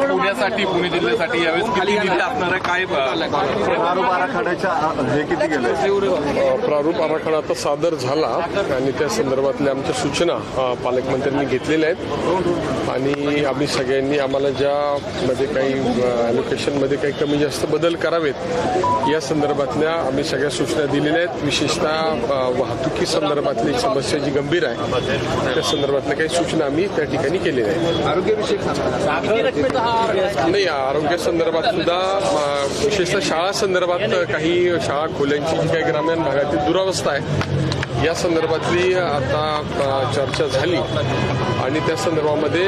साठी पुणे जिल्ह्यासाठी यावेळेस किती निधी असणार आहे? काय प्रारूप आराखड्याच्या हे किती गेले प्रारूप आराखडा आता सादर झाला आणि त्या संदर्भातल्या आमच्या सूचना पालकमंत्र्यांनी घेतलेल्या आहेत. आणि आम्ही सगळ्यांनी आम्हाला ज्या मध्ये काही ॲलोकेशनमध्ये काही कमी जास्त बदल करावेत या संदर्भातल्या आम्ही सगळ्या सूचना दिलेल्या आहेत. विशेषतः वाहतुकी संदर्भातली समस्या जी गंभीर आहे त्या संदर्भातल्या काही सूचना आम्ही त्या ठिकाणी केलेल्या आहेत. आरोग्यविषयक नाही आरोग्य संदर्भात सुद्धा विशेषतः शाळा संदर्भात काही शाळा खोल्यांची जी काही ग्रामीण भागातील दुरावस्था आहे या संदर्भातली आता चर्चा झाली. आणि त्या संदर्भामध्ये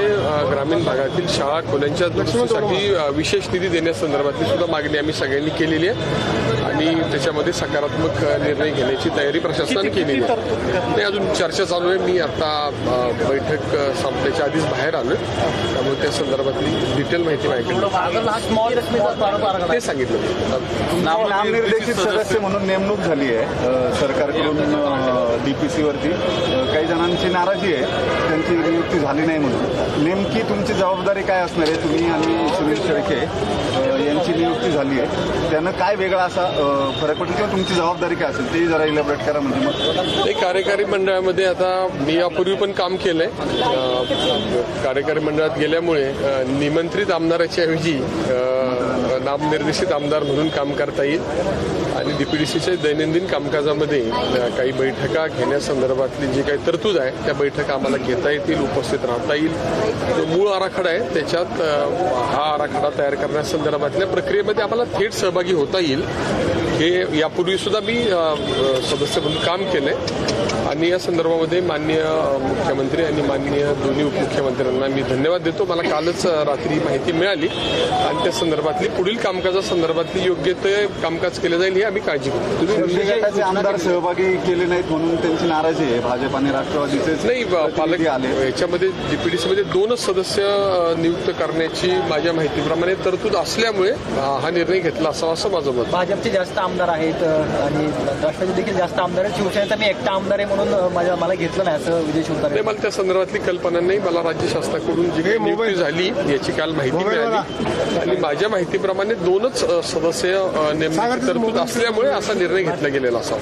ग्रामीण भागातील शाळा खोल्यांच्या दुरुस्तीसाठी विशेष निधी देण्यासंदर्भातली सुद्धा मागणी आम्ही सगळ्यांनी केलेली आहे. आणि त्याच्यामध्ये सकारात्मक निर्णय घेण्याची तयारी प्रशासनाने केलेली आहे. नाही अजून चर्चा चालू आहे. मी आता बैठक अ, संपल्याच्या आधीच बाहेर आलोय. त्यामुळे त्या संदर्भातली डिटेल माहिती माझ्याकडे ते सांगितलं. मी. नामनिर्देशित सदस्य म्हणून नेमणूक झाली आहे. सरकारकडून डीपीसी वरती. अ, काही जणांची नाराजी आहे. त्यांची नियुक्ती झाली नाही म्हणून. नेमकी तुमची जबाबदारी काय असणार आहे? तुम्ही आणि सुनील शेळके नियुक्ती झाली आहे. त्यानं काय वेगळा असा फरक पडेल किंवा तुमची जबाबदारी काय असेल ते जरा इलॅबरेट करा म्हणजे मग. ते कार्यकारी मंडळामध्ये आता मी यापूर्वी पण काम केलंय. कार्यकारी मंडळात गेल्यामुळे निमंत्रित आमदाराच्या ऐवजी नामनिर्देशित आमदार म्हणून काम करता येईल आणि डीपीडीसीच्या दैनंदिन कामकाजामध्ये काही बैठका घेण्यासंदर्भातली जी काही तरतूद आहे त्या बैठका आम्हाला घेता येतील उपस्थित राहता येईल. जो मूळ आराखडा आहे त्याच्यात हा आराखडा तयार करण्यासंदर्भातल्या प्रक्रियेमध्ये आम्हाला थेट सहभागी होता येईल. हे यापूर्वी सुद्धा मी सदस्य म्हणून काम केलंय. आणि या संदर्भामध्ये माननीय मुख्यमंत्री आणि माननीय दोन्ही उपमुख्यमंत्र्यांना मी धन्यवाद देतो. मला कालच रात्री माहिती मिळाली. आणि त्या संदर्भातली पुढील कामकाजासंदर्भातली योग्य ते कामकाज केलं जाईल ही आम्ही काळजी घेतो. गटाचे आमदार सहभागी केले नाहीत म्हणून त्यांची नाराजी आहे. भाजप आणि राष्ट्रवादीचे नाही पालक आले. याच्यामध्ये डीपीडीसीमध्ये दोनच सदस्य नियुक्त करण्याची माझ्या माहितीप्रमाणे तरतूद असल्यामुळे हा निर्णय घेतला असावा असं माझं मत. भाजपचे जास्त आमदार आहेत आणि राष्ट्रवादी देखील जास्त आमदार आहेत. शिवसेनेचा मी एकटा आमदार आहे म्हणून माझ्या मला घेतलं नाही असं विजय शिवतारे नाही मला त्या संदर्भातली कल्पना नाही. मला राज्य शासनाकडून जी काही नियुक्ती झाली याची काल माहिती मिळाली. आणि माझ्या माहितीप्रमाणे दोनच अ, सदस्य अ, नेमण्याची तरतूद असल्यामुळे असा निर्णय घेतला गेलेला असावा